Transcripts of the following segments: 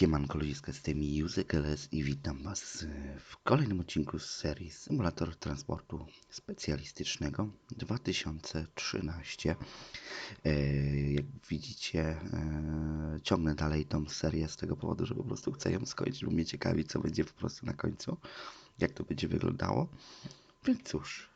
Siemanko ludziska z tej Music LS i witam Was w kolejnym odcinku z serii Symulator Transportu Specjalistycznego 2013. E, jak widzicie, e, ciągnę dalej tą serię z tego powodu, że po prostu chcę ją skończyć, bo mnie ciekawi, co będzie po prostu na końcu, jak to będzie wyglądało. Więc cóż,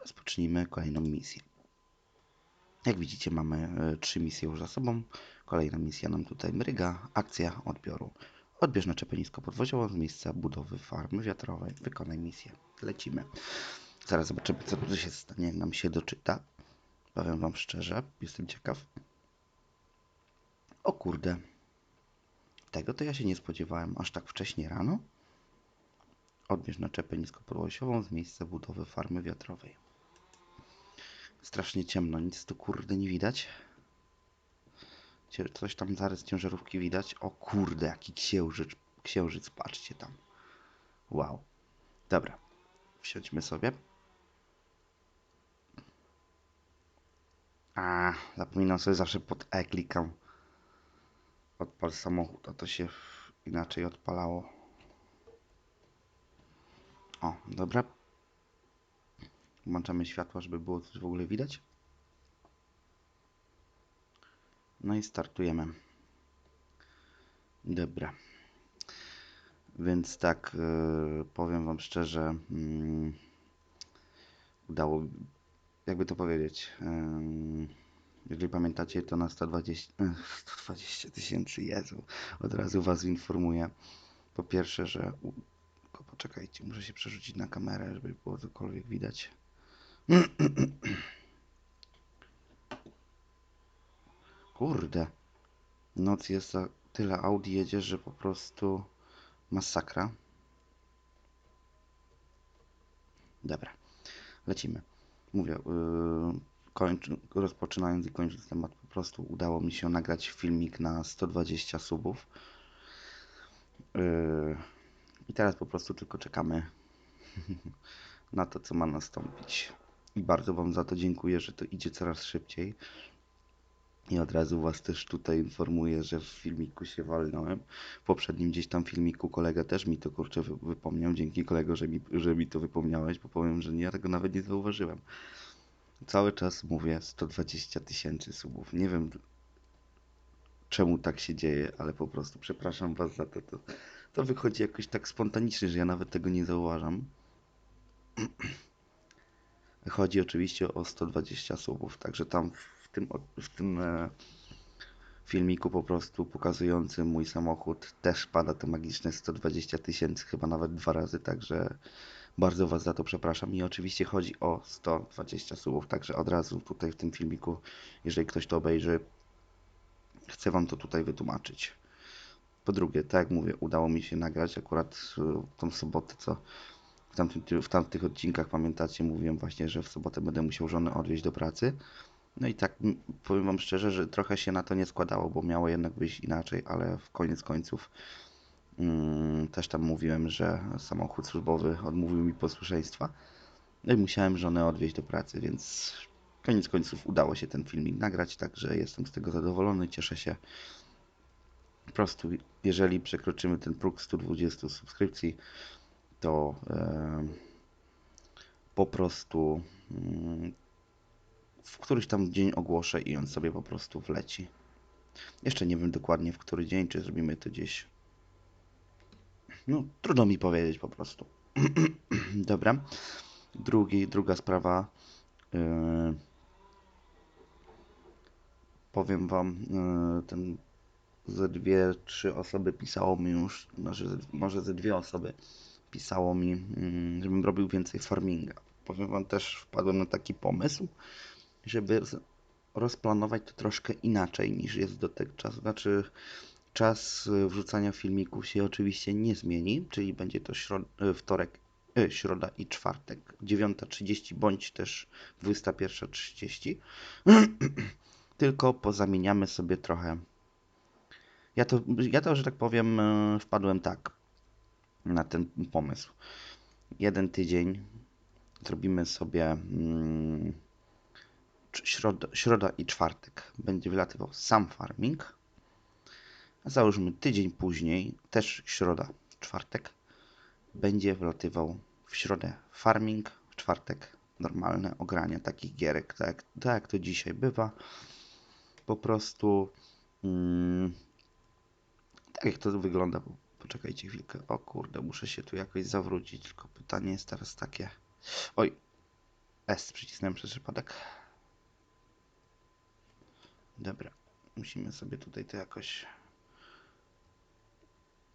rozpocznijmy kolejną misję. Jak widzicie, mamy e, trzy misje już za sobą. Kolejna misja nam tutaj mryga. Akcja odbioru. Odbierz naczepę niskopodwoziową z miejsca budowy farmy wiatrowej. Wykonaj misję. Lecimy. Zaraz zobaczymy, co tu się stanie, jak nam się doczyta. Powiem wam szczerze, jestem ciekaw. O kurde. Tego to ja się nie spodziewałem aż tak wcześnie rano. Odbierz naczepę niskopodwoziową z miejsca budowy farmy wiatrowej. Strasznie ciemno, nic tu kurde nie widać. Coś tam zarys ciężarówki widać. O kurde, jaki księżyc, księżyc, patrzcie tam. Wow. Dobra, wsiądźmy sobie. A, zapominam sobie zawsze pod E klikam. Odpal samochód, a to się inaczej odpalało. O, dobra. Włączamy światła, żeby było coś w ogóle widać. No i startujemy. Dobra. Więc tak, yy, powiem Wam szczerze, yy, udało, jakby to powiedzieć, jeżeli pamiętacie, to na 120 120 tysięcy, Jezu, od razu Was informuję. Po pierwsze, że, poczekajcie, muszę się przerzucić na kamerę, żeby było cokolwiek widać. Kurde. Noc jest za tyle Audi jedzie, że po prostu masakra. Dobra. Lecimy. Mówię, yy, rozpoczynając i kończąc temat, po prostu udało mi się nagrać filmik na 120 subów. Yy, I teraz po prostu tylko czekamy na to, co ma nastąpić. I bardzo Wam za to dziękuję, że to idzie coraz szybciej. I od razu Was też tutaj informuję, że w filmiku się walnąłem. W poprzednim gdzieś tam filmiku kolega też mi to kurczę wypomniał. Dzięki kolego, że mi, że mi to wypomniałeś, bo powiem, że nie, ja tego nawet nie zauważyłem. Cały czas mówię 120 tysięcy subów. Nie wiem czemu tak się dzieje, ale po prostu przepraszam Was za to. To, to wychodzi jakoś tak spontanicznie, że ja nawet tego nie zauważam. Chodzi oczywiście o 120 subów, także tam w tym, w tym e, filmiku po prostu pokazującym mój samochód też pada to magiczne 120 tysięcy, chyba nawet dwa razy, także bardzo Was za to przepraszam. I oczywiście chodzi o 120 subów, także od razu tutaj w tym filmiku, jeżeli ktoś to obejrzy, chcę Wam to tutaj wytłumaczyć. Po drugie, tak jak mówię, udało mi się nagrać akurat e, tą sobotę, co w, tamtym, w tamtych odcinkach, pamiętacie, mówiłem właśnie, że w sobotę będę musiał żonę odwieźć do pracy. No i tak powiem Wam szczerze, że trochę się na to nie składało, bo miało jednak być inaczej, ale w koniec końców mm, też tam mówiłem, że samochód służbowy odmówił mi posłuszeństwa. No i musiałem żonę odwieźć do pracy, więc koniec końców udało się ten filmik nagrać, także jestem z tego zadowolony, cieszę się. Po prostu, jeżeli przekroczymy ten próg 120 subskrypcji, to e, po prostu mm, w któryś tam dzień ogłoszę i on sobie po prostu wleci. Jeszcze nie wiem dokładnie w który dzień, czy zrobimy to gdzieś. No, trudno mi powiedzieć po prostu. Dobra. Drugi, druga sprawa. Yy, powiem wam, yy, ten ze dwie, trzy osoby pisało mi już, znaczy może ze dwie osoby pisało mi, yy, żebym robił więcej farminga. Powiem wam też, wpadłem na taki pomysł, żeby rozplanować to troszkę inaczej niż jest dotychczas. Znaczy, czas wrzucania filmików się oczywiście nie zmieni, czyli będzie to y, wtorek, y, środa i czwartek, 9.30 bądź też 21.30. Tylko pozamieniamy sobie trochę. Ja to, ja to, że tak powiem, wpadłem tak na ten pomysł. Jeden tydzień zrobimy sobie. Hmm, środa, środa i czwartek będzie wylatywał sam farming, Załóżmy tydzień później, też środa, czwartek, będzie wlatywał w środę farming, w czwartek normalne ogranie takich gierek, tak, tak jak to dzisiaj bywa. Po prostu mm, tak jak to wygląda. Poczekajcie chwilkę. O kurde, muszę się tu jakoś zawrócić. Tylko pytanie jest teraz takie. Oj, S przycisnąłem przez przypadek. Dobra, musimy sobie tutaj to jakoś.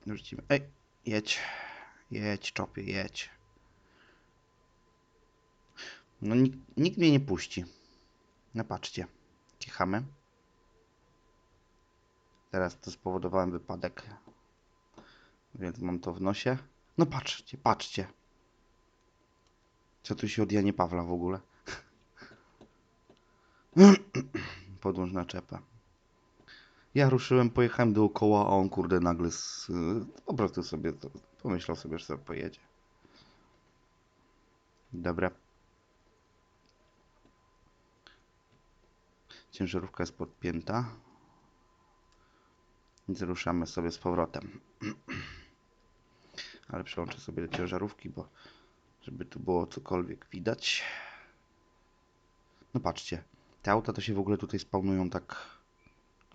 Wrócimy. Ej, jedź. Jedź, czopie, jedź. No nikt, nikt mnie nie puści. No patrzcie. Kichamy. Teraz to spowodowałem wypadek. Więc mam to w nosie. No patrzcie, patrzcie. Co tu się od Janie Pawla w ogóle? Podłącz naczepę. Ja ruszyłem, pojechałem dookoła, a on kurde nagle z, po prostu sobie to, pomyślał sobie, że sobie pojedzie. Dobra. Ciężarówka jest podpięta. Więc ruszamy sobie z powrotem. Ale przełączę sobie do ciężarówki, bo żeby tu było cokolwiek widać. No patrzcie, te auta to się w ogóle tutaj spawnują tak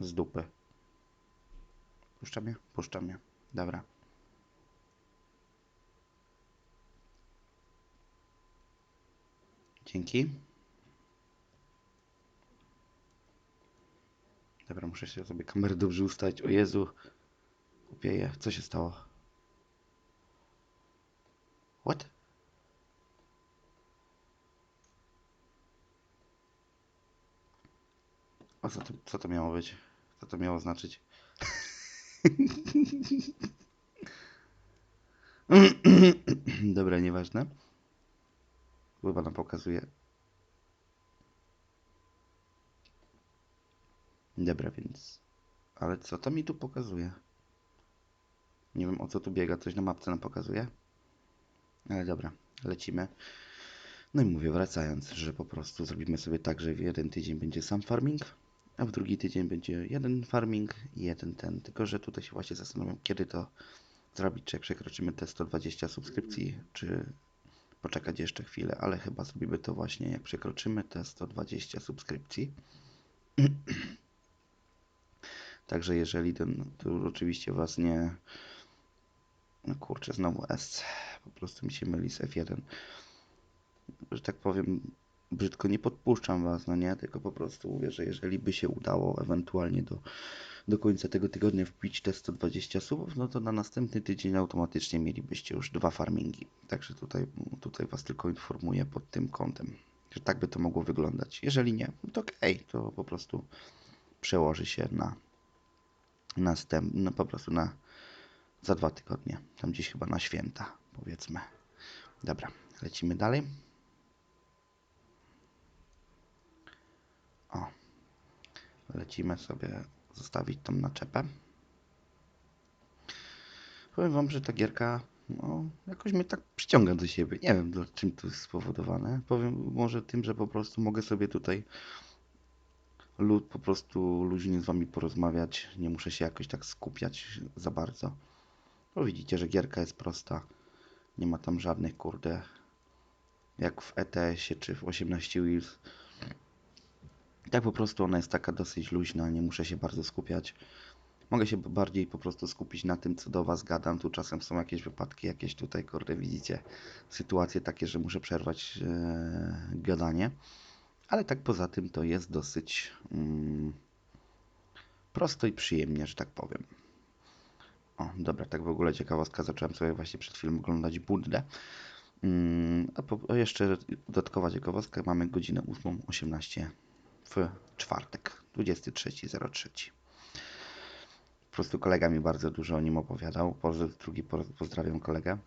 z dupy. Puszcza mnie? Puszcza mnie. Dobra. Dzięki. Dobra, muszę się sobie kamerę dobrze ustawić. O Jezu. Upieję. Co się stało? What? A co to, co to miało być? Co to miało znaczyć? Dobra, nieważne. Chyba nam pokazuje. Dobra, więc. Ale co to mi tu pokazuje? Nie wiem o co tu biega, coś na mapce nam pokazuje. Ale dobra, lecimy. No i mówię, wracając, że po prostu zrobimy sobie tak, że w jeden tydzień będzie sam farming, a w drugi tydzień będzie jeden farming i jeden ten. Tylko, że tutaj się właśnie zastanawiam, kiedy to zrobić, czy jak przekroczymy te 120 subskrypcji, czy poczekać jeszcze chwilę, ale chyba zrobimy to właśnie, jak przekroczymy te 120 subskrypcji. Także jeżeli ten, to oczywiście Was nie... No kurczę, znowu S. Po prostu mi się myli z F1. Że tak powiem, brzydko nie podpuszczam Was, no nie? Tylko po prostu mówię, że jeżeli by się udało ewentualnie do, do końca tego tygodnia wbić te 120 subów, no to na następny tydzień automatycznie mielibyście już dwa farmingi. Także tutaj, tutaj Was tylko informuję pod tym kątem, że tak by to mogło wyglądać. Jeżeli nie, to okej, to po prostu przełoży się na następ, no po prostu na za dwa tygodnie, tam gdzieś chyba na święta, powiedzmy. Dobra, lecimy dalej. O, lecimy sobie zostawić tą naczepę. Powiem wam, że ta gierka no, jakoś mnie tak przyciąga do siebie. Nie wiem, do, czym to jest spowodowane. Powiem może tym, że po prostu mogę sobie tutaj lud, po prostu luźnie z wami porozmawiać. Nie muszę się jakoś tak skupiać za bardzo. Bo widzicie, że gierka jest prosta. Nie ma tam żadnych kurde jak w ETS-ie czy w 18 Wheels. Tak po prostu ona jest taka dosyć luźna, nie muszę się bardzo skupiać. Mogę się bardziej po prostu skupić na tym, co do Was gadam. Tu czasem są jakieś wypadki, jakieś tutaj, kurde, widzicie, sytuacje takie, że muszę przerwać e, gadanie. Ale tak poza tym to jest dosyć mm, prosto i przyjemnie, że tak powiem. O, dobra, tak w ogóle ciekawostka, zacząłem sobie właśnie przed chwilą oglądać Buddę. Mm, a, po, jeszcze dodatkowa ciekawostka, mamy godzinę 8.18 w czwartek, 23.03. Po prostu kolega mi bardzo dużo o nim opowiadał. Po drugi po- pozdrawiam kolegę.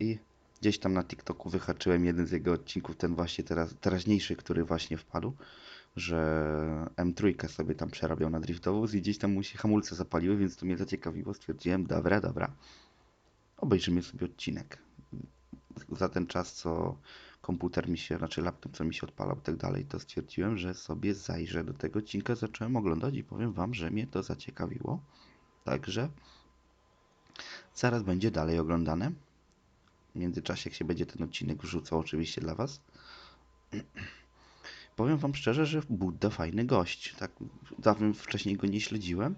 I gdzieś tam na TikToku wyhaczyłem jeden z jego odcinków, ten właśnie teraz, teraźniejszy, który właśnie wpadł, że M3 sobie tam przerabiał na driftowóz i gdzieś tam mu się hamulce zapaliły, więc to mnie zaciekawiło. Stwierdziłem, dobra, dobra, obejrzymy sobie odcinek. Za ten czas, co komputer mi się, znaczy laptop, co mi się odpalał i tak dalej, to stwierdziłem, że sobie zajrzę do tego odcinka, zacząłem oglądać i powiem wam, że mnie to zaciekawiło. Także zaraz będzie dalej oglądane. W międzyczasie, jak się będzie ten odcinek wrzucał, oczywiście dla was. Powiem wam szczerze, że Budda fajny gość. Tak dawno wcześniej go nie śledziłem,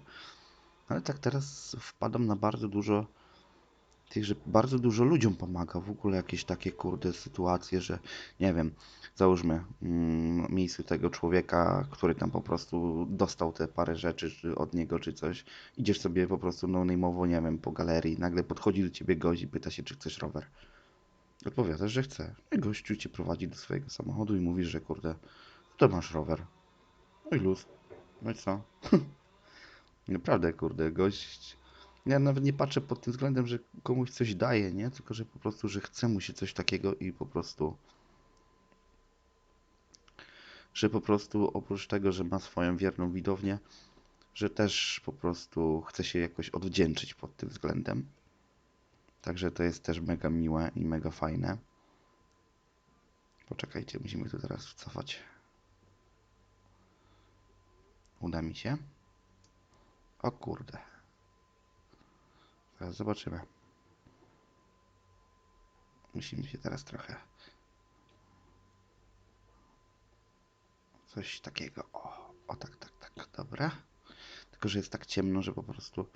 ale tak teraz wpadam na bardzo dużo tych, że bardzo dużo ludziom pomaga. W ogóle jakieś takie kurde sytuacje, że nie wiem, załóżmy mm, tego człowieka, który tam po prostu dostał te parę rzeczy czy od niego czy coś. Idziesz sobie po prostu no name'owo, nie wiem, po galerii, nagle podchodzi do ciebie gość i pyta się, czy chcesz rower. Odpowiadasz, że chce. No I gościu cię prowadzi do swojego samochodu i mówisz, że kurde, to masz rower. No i luz. No i co? Naprawdę, kurde, gość. Ja nawet nie patrzę pod tym względem, że komuś coś daje, nie? Tylko, że po prostu, że chce mu się coś takiego i po prostu. Że po prostu oprócz tego, że ma swoją wierną widownię, że też po prostu chce się jakoś odwdzięczyć pod tym względem. Także to jest też mega miłe i mega fajne. Poczekajcie, musimy tu teraz cofać. Uda mi się. O kurde. Zaraz zobaczymy. Musimy się teraz trochę. Coś takiego. O, o tak, tak, tak. Dobra. Tylko, że jest tak ciemno, że po prostu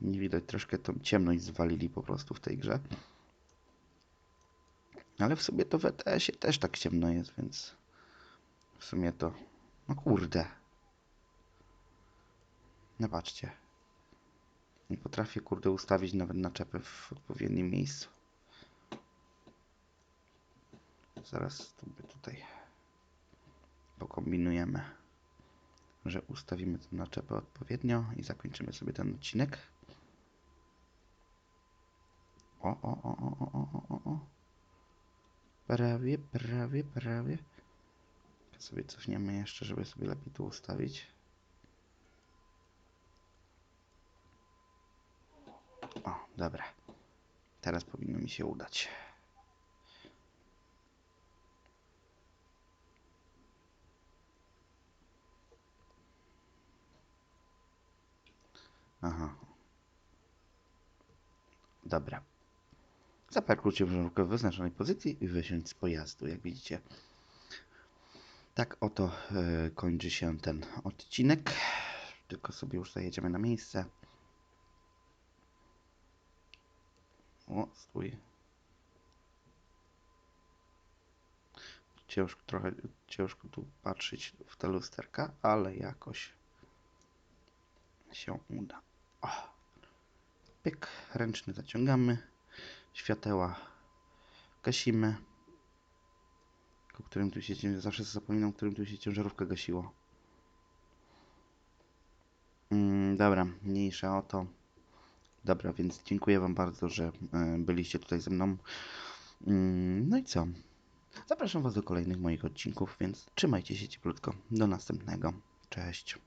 nie widać. Troszkę tą ciemność zwalili po prostu w tej grze. Ale w sumie to w ETS-ie też tak ciemno jest, więc w sumie to. No kurde. No patrzcie. Nie potrafię, kurde, ustawić nawet naczepy w odpowiednim miejscu. Zaraz sobie tutaj pokombinujemy, że ustawimy tę naczepę odpowiednio i zakończymy sobie ten odcinek. O, o, o, o, o, o, o. Prawie, prawie, prawie. Sobie cofniemy jeszcze, żeby sobie lepiej tu ustawić. O, dobra. Teraz powinno mi się udać. Aha. Dobra. Zaparkujcie w wyznaczonej pozycji i wysiądź z pojazdu. Jak widzicie, tak oto e, kończy się ten odcinek. Tylko sobie już zajedziemy na miejsce. O, stój. Ciężko trochę, ciężko tu patrzeć w te lusterka, ale jakoś się uda. O. Pyk, ręczny zaciągamy, świateła gasimy. O którym tu się zawsze zapominam, którym tu się ciężarówka gasiło. Mm, dobra, mniejsza o to. Dobra, więc dziękuję Wam bardzo, że e, byliście tutaj ze mną. Mm, No i co? Zapraszam Was do kolejnych moich odcinków, więc trzymajcie się cieplutko. Do następnego. Cześć.